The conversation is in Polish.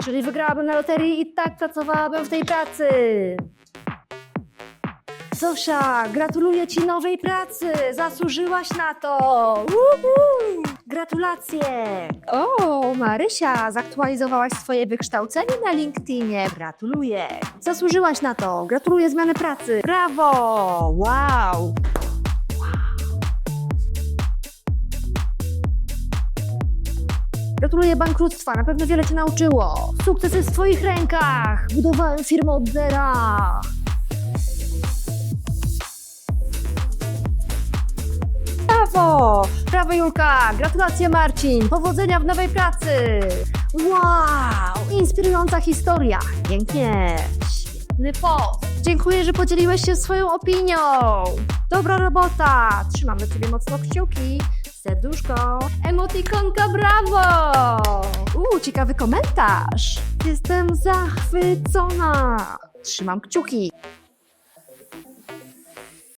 Jeżeli wygrałabym na loterii i tak pracowałabym w tej pracy. Zosia, gratuluję Ci nowej pracy! Zasłużyłaś na to! Uhu! Gratulacje! O, Marysia, zaktualizowałaś swoje wykształcenie na LinkedInie. Gratuluję! Zasłużyłaś na to! Gratuluję zmiany pracy! Brawo! Wow! Gratuluję bankructwa, na pewno wiele Cię nauczyło. Sukces jest w Twoich rękach! Budowałem firmę od zera! Brawo! Brawo Julka! Gratulacje Marcin! Powodzenia w nowej pracy! Wow! Inspirująca historia! Pięknie! Świetny post! Dziękuję, że podzieliłeś się swoją opinią! Dobra robota! Trzymam do Ciebie mocno kciuki! Serduszko! Emotikonka brawo! Uuu, ciekawy komentarz! Jestem zachwycona! Trzymam kciuki!